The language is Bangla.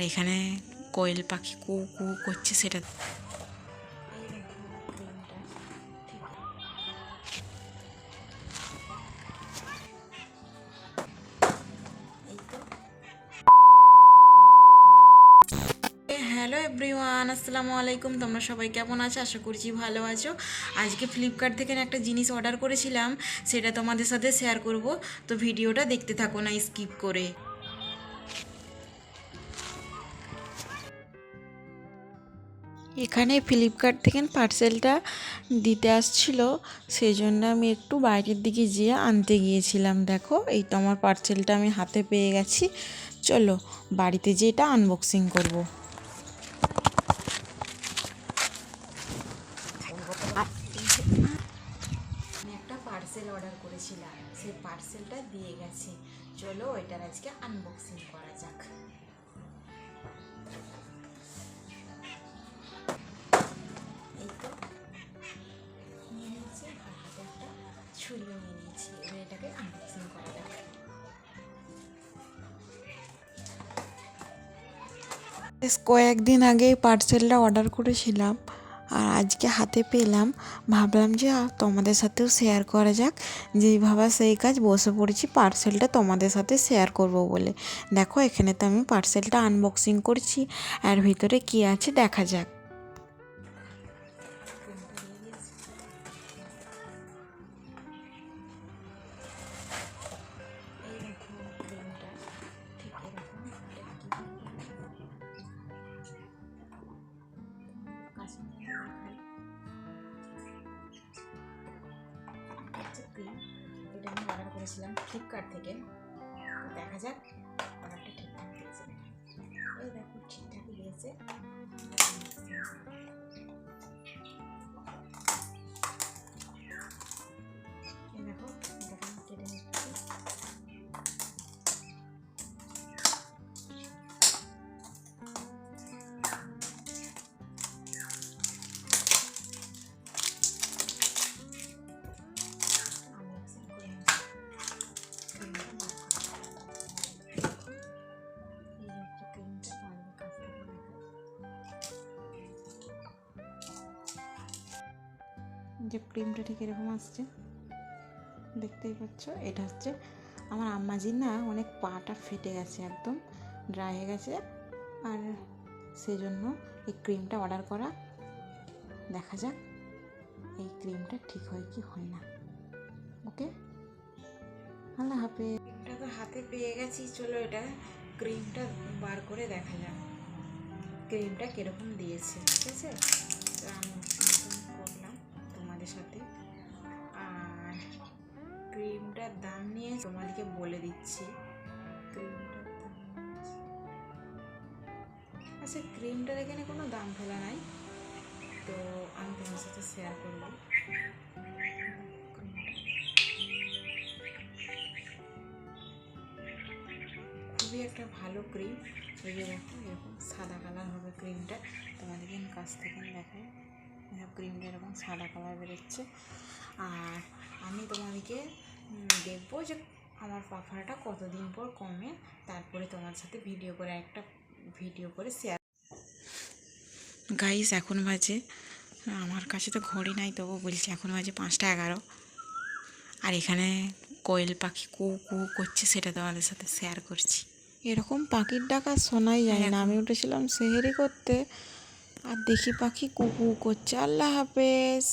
আর এখানে কোয়েল পাখি কু কু করছে সেটা। হ্যালো এভরিওয়ান, আসসালামু আলাইকুম। তোমরা সবাই কেমন আছো? আশা করছি ভালো আছো। আজকে ফ্লিপকার্ট থেকে একটা জিনিস অর্ডার করেছিলাম, সেটা তোমাদের সাথে শেয়ার করব। তো ভিডিওটা দেখতে থাকো, না স্কিপ করে। এখানে ফ্লিপকার্ট থেকে পার্সেলটা দিতে আসছিল সেই জন্য আমি একটু বাইরের দিকে যেয়ে আনতে গিয়েছিলাম। দেখো, এই তো আমার পার্সেলটা আমি হাতে পেয়ে গেছি। চলো, বাড়িতে যেয়ে এটা আনবক্সিং করব। একটা পার্সেল অর্ডার করেছিলাম, সেই পার্সেলটা দিয়ে গেছে। চলো, এটার আজকে আনবক্সিং করা যাক। এটাকে আনবক্সিং করা যাক বেশ কয়েকদিন আগে পার্সেলটা অর্ডার করেছিলাম আর আজকে হাতে পেলাম। ভাবলাম যে তোমাদের সাথেও শেয়ার করা যাক। যেই ভাবা সেই কাজ, বসে পড়েছি পার্সেলটা তোমাদের সাথে শেয়ার করব বলে। দেখো, এখানে তো আমি পার্সেলটা আনবক্সিং করছি, আর ভিতরে কি আছে দেখা যাক। এটা আমি অর্ডার করেছিলাম ফ্লিপকার্ট থেকে। দেখা যাক, অর্ডারটা ঠিকঠাক দিয়েছে এই দেখো, ঠিকঠাকই দিয়েছে যে ক্রিমটা ঠিক এরকম আসছে। দেখতেই পাচ্ছ, এটা হচ্ছে আমার আম্মাজির না অনেক পাটা ফেটে গেছে একদম ড্রাই হয়ে গেছে। আর সেজন্য এই ক্রিমটা অর্ডার করা, দেখা যাক এই ক্রিমটা ঠিক হয় কি হয় না। ওকে আল্লাহ হাফেজ। ক্রিমটা তো হাতে পেয়ে গেছি, চলো এটা ক্রিমটা বার করে দেখা যাক। ক্রিমটা কীরকম দিয়েছে, ঠিক আছে? ক্রিমটার দাম নিয়ে তোমাদেরকে বলে দিচ্ছি। আচ্ছা ক্রিমটার এখানে কোনো দাম ফেলা নাই। তো আমি তোমার সাথে শেয়ার করব। খুবই একটা ভালো ক্রিম এই যে দেখো, এরকম সাদা কালার হবে ক্রিমটা তোমাদেরকে আমি কাছ থেকে দেখাই। দেখো ক্রিমটা এরকম সাদা কালার বেরোচ্ছে। আর আমি তোমাদেরকে দেখব যে আমার পাখাটা কতদিন পর কমে তারপরে তোমার সাথে ভিডিও করে একটা ভিডিও করে শেয়ার গাইস এখন বাজে আমার কাছে তো ঘড়ি নাই তবু বলছি এখন বাজে পাঁচটা এগারো। আর এখানে কোয়েল পাখি কু কু করছে সেটা তোমাদের সাথে শেয়ার করছি। এরকম পাখির ডাকা শোনাই যায় না। আমি উঠেছিলাম সেহেরি করতে আর দেখি পাখি কু কু করছে। আল্লাহ হাফেজ।